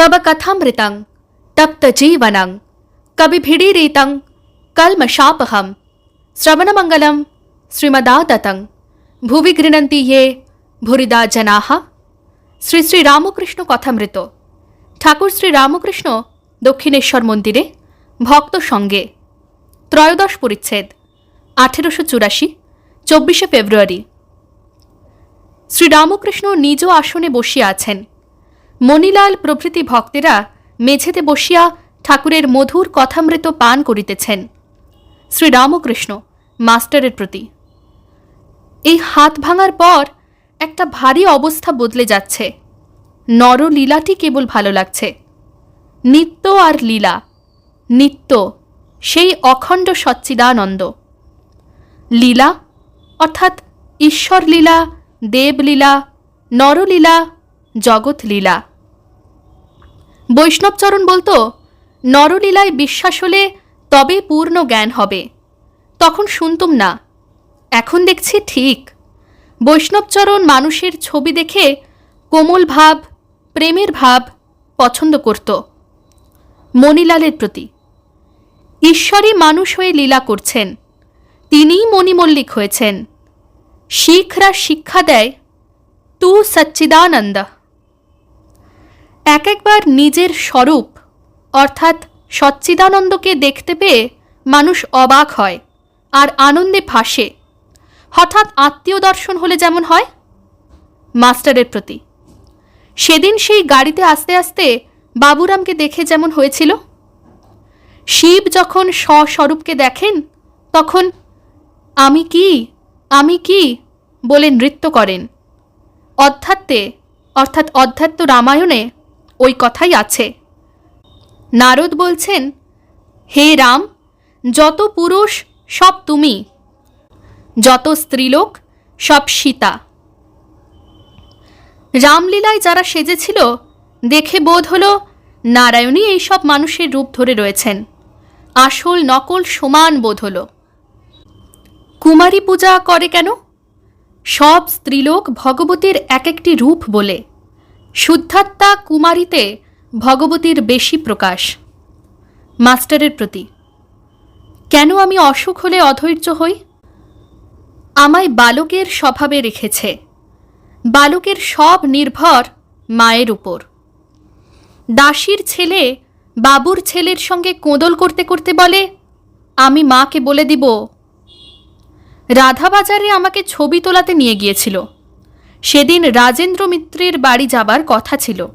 तब कथामृतं तप्तजीवनं कविभिडीरीतं कल्मषापहं श्रवणमङ्गलं श्रीमदाततं ভুবি গৃণন্তি ইয়ে ভুরিদা জনাহা শ্রী শ্রী রামকৃষ্ণ কথামৃত ঠাকুর শ্রী রামকৃষ্ণ দক্ষিণেশ্বর মন্দিরে ভক্ত সঙ্গে ত্রয়োদশ পরিচ্ছেদ আঠেরোশো চুরাশি চব্বিশে ফেব্রুয়ারি শ্রী রামকৃষ্ণ নিজ আসনে বসিয়া আছেন মণিলাল প্রভৃতি ভক্তেরা মেঝেতে বসিয়া ঠাকুরের মধুর কথামৃত পান করিতেছেন। শ্রীরামকৃষ্ণ, মাস্টারের প্রতি। এই হাত ভাঙার পর একটা ভারী অবস্থা বদলে যাচ্ছে। নরলীলাটি কেবল ভালো লাগছে। নিত্য আর লীলা, নিত্য, সেই অখণ্ড সচ্চিদানন্দ। লীলা অর্থাৎ ঈশ্বর লীলা দেবলীলা, নরলীলা জগৎ লীলা বৈষ্ণবচরণ বলতো, নরলীলায় বিশ্বাস হলে তবে পূর্ণ জ্ঞান হবে। তখন শুনতুম না। এখন দেখছি ঠিক। বৈষ্ণবচরণ মানুষের ছবি দেখে কোমল ভাব, প্রেমের ভাব পছন্দ করত। মণিলালের প্রতি। ঈশ্বরই মানুষ হয়ে লীলা করছেন। তিনিই মণিমল্লিক হয়েছেন। শিখরা শিক্ষা দেয় তু সচ্চিদানন্দ। এক একবার নিজের স্বরূপ, অর্থাৎ সচ্চিদানন্দকে দেখতে পেয়ে মানুষ অবাক হয় আর আনন্দে ভাসে। হঠাৎ আত্মীয় দর্শন হলে যেমন হয়। মাস্টারের প্রতি। সেদিন সেই গাড়িতে আস্তে আস্তে বাবুরামকে দেখে যেমন হয়েছিল। শিব যখন স্বস্বরূপকে দেখেন, তখন আমি কি আমি কি বলে নৃত্য করেন। অধ্যাত্মে, অর্থাৎ অধ্যাত্ম রামায়ণে ওই কথাই আছে। নারদ বলছেন, হে রাম, যত পুরুষ, সব তুমি। যত স্ত্রীলোক, সব সীতা। রামলীলায় যারা সেজেছিল, দেখে বোধ হলো নারায়ণই এইসব মানুষের রূপ ধরে রয়েছেন। আসল নকল সমান বোধ হল। কুমারী পূজা করে কেন? সব স্ত্রীলোক ভগবতীর এক একটি রূপ বলে। শুদ্ধাত্মা কুমারীতে ভগবতীর বেশি প্রকাশ। মাস্টারের প্রতি, কেন আমি অসুখ হলে অধৈর্য হই? আমায় বালকের স্বভাবে রেখেছে। বালকের সব নির্ভর মায়ের উপর। দাসীর ছেলে বাবুর ছেলের সঙ্গে কোঁদল করতে করতে বলে, আমি মাকে বলে দিব। রাধাবাজারে আমাকে ছবি তোলাতে নিয়ে গিয়েছিল। সেদিন রাজেন্দ্র মিত্রের বাড়ি যাবার কথা ছিল।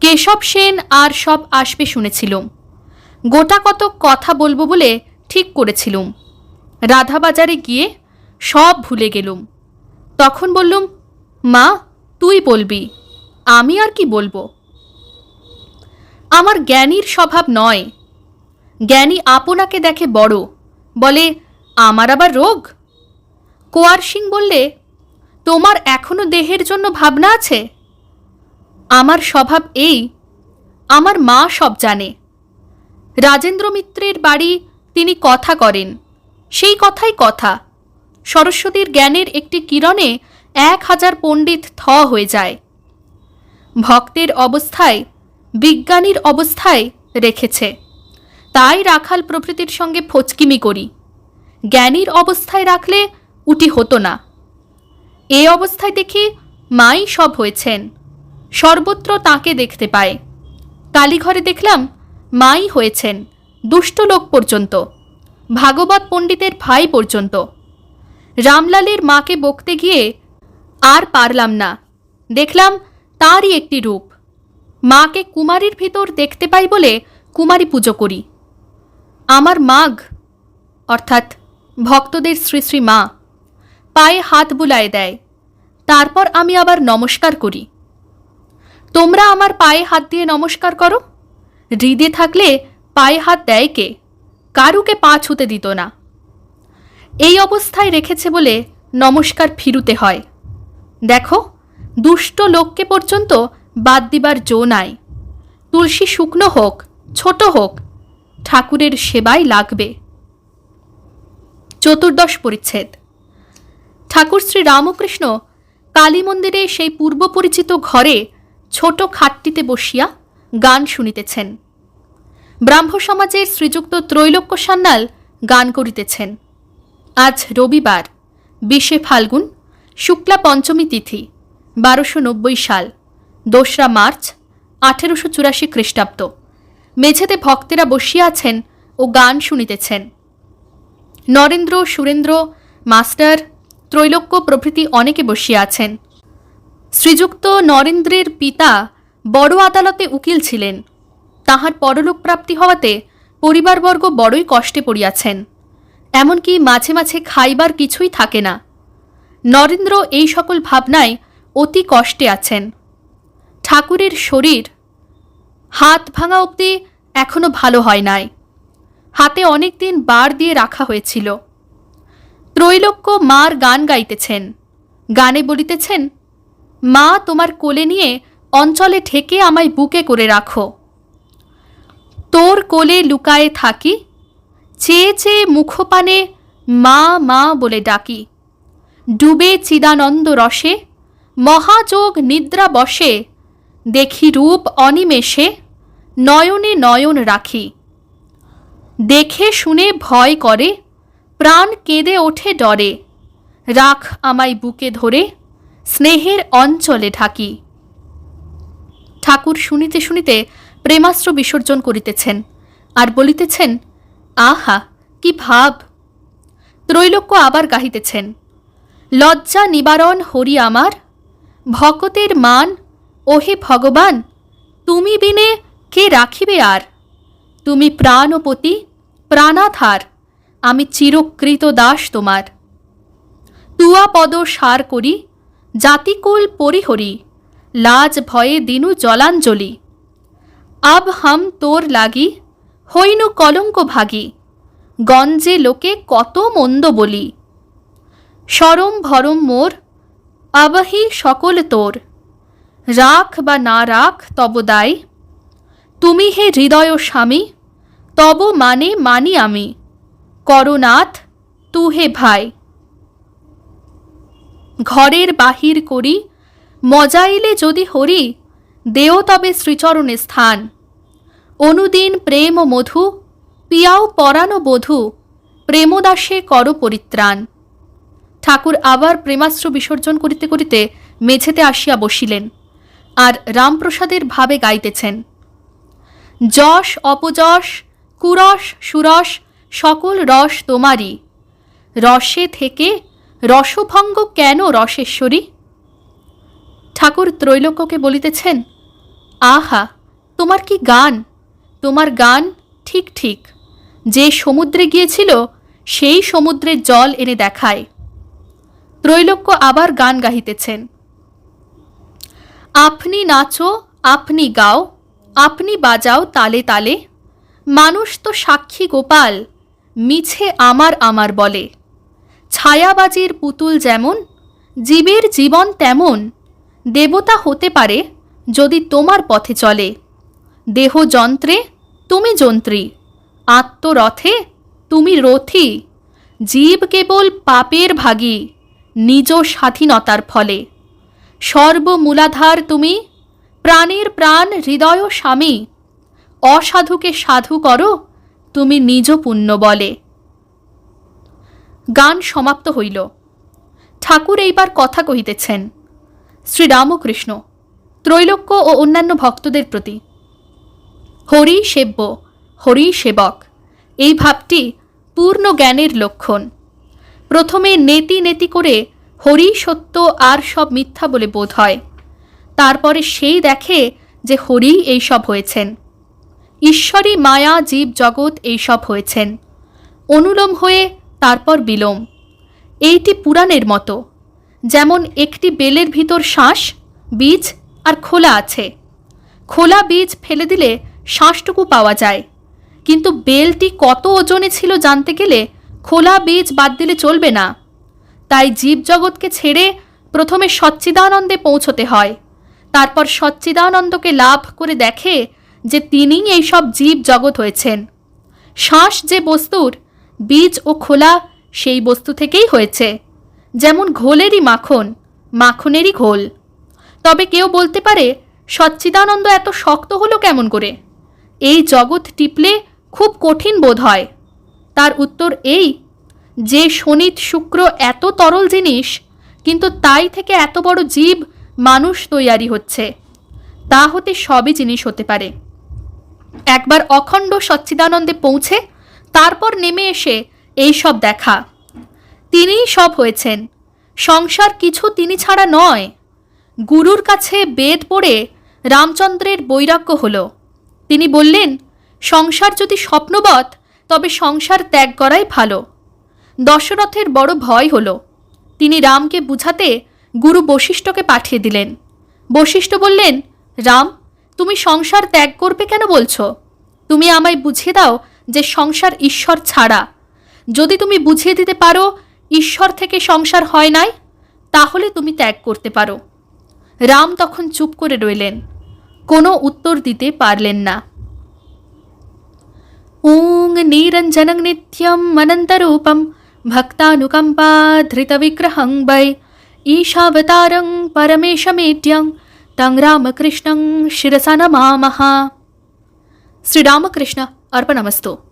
কেশব সেন আর সব আসবে শুনেছিলুম। গোটা কত কথা বলব বলে ঠিক করেছিলুম। রাধাবাজারে গিয়ে সব ভুলে গেলুম। তখন বললুম, মা, তুই বলবি, আমি আর কি বলব? আমার জ্ঞানীর স্বভাব নয়। জ্ঞানী আপনাকে দেখে বড়, বলে, আমার আবার রোগ? কোয়ার সিং বললে তোমার এখনও দেহের জন্য ভাবনা আছে? আমার স্বভাব এই। আমার মা সব জানে। রাজেন্দ্র মিত্রের বাড়ি তিনি কথা করেন। সেই কথাই কথা। সরস্বতীর জ্ঞানের একটি কিরণে এক হাজার পণ্ডিত থ হয়ে যায়। ভক্তের অবস্থায়, বিজ্ঞানীর অবস্থায় রেখেছে। তাই রাখাল প্রভৃতির সঙ্গে ফচকিমি করি। জ্ঞানীর অবস্থায় রাখলে উটি হতো না। এ অবস্থায় দেখি মাই সব হয়েছেন। সর্বত্র তাকে দেখতে পায়। কালীঘরে দেখলাম মাই হয়েছেন, দুষ্ট লোক পর্যন্ত, ভাগবত পণ্ডিতের ভাই পর্যন্ত। রামলালের মাকে বকতে গিয়ে আর পারলাম না। দেখলাম তারই একটি রূপ। মাকে কুমারীর ভিতর দেখতে পাই বলে কুমারী পুজো করি। আমার মাঘ, অর্থাৎ ভক্তদের শ্রী শ্রী মা পায়ে হাত বুলায় দেয়। তারপর আমি আবার নমস্কার করি। তোমরা আমার পায়ে হাত দিয়ে নমস্কার করো? হৃদে থাকলে পায়ে হাত দেয় কে? কারুকে পা ছুতে দিত না। এই অবস্থায় রেখেছে বলে নমস্কার ফিরুতে হয়। দেখো, দুষ্ট লোককে পর্যন্ত বাদ দিবার জো নাই। তুলসী শুকনো হোক, ছোট হোক, ঠাকুরের সেবাই লাগবে। চতুর্দশ পরিচ্ছেদ। ঠাকুর শ্রী রামকৃষ্ণ কালী মন্দিরে সেই পূর্ব পরিচিত ঘরে ছোট খাটটিতে বসিয়া গান শুনিতেছেন। ব্রাহ্ম সমাজের শ্রীযুক্ত ত্রৈলোক্য সান্যাল গান করিতেছেন। আজ রবিবার, বিশে ফাল্গুন, শুক্লা পঞ্চমী তিথি, বারোশো নব্বই সাল, দোসরা মার্চ, আঠেরোশো চুরাশি খ্রিস্টাব্দ। মেঝেতে ভক্তেরা বসিয়া আছেন ও গান শুনিতেছেন। নরেন্দ্র, সুরেন্দ্র, মাস্টার ত্রৈলোক্য প্রভৃতি অনেকে বসিয়া আছেন। শ্রীযুক্ত নরেন্দ্রের পিতা বড় আদালতে উকিল ছিলেন। তাহার পরলোক প্রাপ্তি হওয়াতে পরিবারবর্গ বড়ই কষ্টে পড়িয়াছেন। এমনকি মাঝে মাঝে খাইবার কিছুই থাকে না। নরেন্দ্র এই সকল ভাবনায় অতি কষ্টে আছেন। ঠাকুরের শরীর হাত ভাঙা অবধি এখনও ভালো হয় নাই। হাতে অনেক দিন বার দিয়ে রাখা হয়েছিল। ত্রৈলোক্য মার গান গাইতেছেন। গানে বলিতেছেন, মা, তোমার কোলে নিয়ে অঞ্চলে ঠেকে আমায় বুকে করে রাখো। তোর কোলে লুকায়ে থাকি, চেয়ে চেয়ে মুখপানে মা মা বলে ডাকি। ডুবে চিদানন্দ রসে, মহাযোগ নিদ্রা বসে, দেখি রূপ অনিমেষে, নয়নে নয়ন রাখি। দেখে শুনে ভয় করে প্রাণ কেঁদে ওঠে ডরে। রাখ আমায় বুকে ধরে, স্নেহের অঞ্চলে ঢাকি। ঠাকুর শুনিতে শুনিতে প্রেমাস্ত্র বিসর্জন করিতেছেন আর বলিতেছেন, আহা, কি ভাব! ত্রৈলোক্য আবার গাহিতেছেন, লজ্জা নিবারণ হরি আমার, ভকতের মান, ওহে ভগবান, তুমি বিনে কে রাখিবে আর? তুমি প্রাণপতি, প্রাণাধার আমি চিরকৃত দাস তোমার। তুয়া পদ সার করি, জাতিকুল পরিহরি, লাজ ভয়ে দিনু জলাঞ্জলি। আব হাম তোর লাগি, হইনু কলঙ্ক ভাগি, গঞ্জে লোকে কত মন্দ বলি। সরম ভরম মোর, আবাহি সকল তোর। রাখ বা না রাখ তব দায় তুমি হে হৃদয় স্বামী, তব মানে মানি আমি। করনাথ তু হে ভাই। ঘরের বাহির করি, মজাইলে যদি হরি, দেও তবে শ্রীচরণে স্থান। অনুদিন প্রেম ও মধু, পিয়াও পরানো বধু, প্রেমদাসে কর পরিত্রাণ। ঠাকুর আবার প্রেমাস্ত্র বিসর্জন করিতে করিতে মেঝেতে আসিয়া বসিলেন, আর রামপ্রসাদের ভাবে গাইতেছেন। যশ, অপযশ, কুরস, সুরস সকল রস তোমারই। রসে থেকে রসভঙ্গ কেন রসেশ্বরী? ঠাকুর ত্রৈলোক্যকে বলিতেছেন, আহা, তোমার কি গান? তোমার গান ঠিক ঠিক। যে সমুদ্রে গিয়েছিল, সেই সমুদ্রের জল এনে দেখায়। ত্রৈলোক্য আবার গান গাহিতেছেন, আপনি নাচো, আপনি গাও, আপনি বাজাও তালে তালে। মানুষ তো সাক্ষী গোপাল মিছে আমার আমার বলে। ছায়াবাজির পুতুল যেমন, জীবের জীবন তেমন। দেবতা হতে পারে যদি তোমার পথে চলে। দেহ যন্ত্রে তুমি যন্ত্রী, আত্মরথে তুমি রথী। জীব কেবল পাপের ভাগী, নিজ স্বাধীনতার ফলে। সর্বমূলাধার তুমি, প্রাণের প্রাণ হৃদয় স্বামী। অসাধুকে সাধু করো তুমি নিজ পুণ্য বলে। গান সমাপ্ত হইল। ঠাকুর এইবার কথা কহিতেছেন, শ্রীরামকৃষ্ণ, ত্রৈলোক্য ও অন্যান্য ভক্তদের প্রতি হরি সেব্য, হরি সেবক, এই ভাবটি পূর্ণ জ্ঞানের লক্ষণ। প্রথমে নেতি নেতি করে হরি সত্য আর সব মিথ্যা বলে বোধ হয়। তারপরে সেই দেখে যে হরি এইসব হয়েছেন। ঈশ্বরী মায়া, জীব, জগৎ এইসব হয়েছেন। অনুলোম হয়ে তারপর বিলোম। এইটি পুরাণের মতো। যেমন একটি বেলের ভিতর শ্বাস, বীজ আর খোলা আছে। খোলা বীজ ফেলে দিলে শ্বাসটুকু পাওয়া যায়। কিন্তু বেলটি কত ওজনে ছিল জানতে গেলে খোলা বীজ বাদ দিলে চলবে না। তাই জীবজগৎকে ছেড়ে প্রথমে সচ্চিদানন্দে পৌঁছতে হয়। তারপর সচ্চিদানন্দকে লাভ করে দেখে যে তিনিই এইসব জীব জগৎ হয়েছেন। শ্বাস যে বস্তুর, বীজ ও খোলা সেই বস্তু থেকেই হয়েছে। যেমন ঘোলেরই মাখন, মাখনেরই ঘোল। তবে কেউ বলতে পারে, সচ্চিদানন্দ এত শক্ত হলো কেমন করে? এই জগৎ টিপলে খুব কঠিন বোধ হয়। তার উত্তর এই, যে শনিত শুক্র এত তরল জিনিস, কিন্তু তাই থেকে এত বড় জীব মানুষ তৈয়ারি হচ্ছে। তা হতে সবই জিনিস হতে পারে। একবার অখণ্ড সচ্চিদানন্দে পৌঁছে, তারপর নেমে এসে এই সব দেখা। তিনিই সব হয়েছেন। সংসার কিছু তিনি ছাড়া নয়। গুরুর কাছে বেদ পড়ে রামচন্দ্রের বৈরাগ্য হল। তিনি বললেন, সংসার যদি স্বপ্নবৎ, তবে সংসার ত্যাগ করাই ভালো। দশরথের বড় ভয় হল। তিনি রামকে বুঝাতে গুরু বশিষ্ঠকে পাঠিয়ে দিলেন। বশিষ্ঠ বললেন, রাম তুমি সংসার ত্যাগ করবে কেন বলছো? তুমি আমায় বুঝিয়ে দাও যে সংসার ঈশ্বর ছাড়া। যদি তুমি বুঝিয়ে দিতে পারো ঈশ্বর থেকে সংসার হয় নাই, তাহলে তুমি ত্যাগ করতে পারো। রাম তখন চুপ করে রইলেন। কোনো উত্তর দিতে পারলেন না। ওং নিরঞ্জনং নিত্যম মনন্তরূপম ভক্তানুকম্পা ধৃতবিগ্রহং বৈ। ঈশাবতারং পরমেশমেট্যং तं रामकृष्णं शिरसा नमामः. श्रीरामकृष्ण अर्पणमस्तु.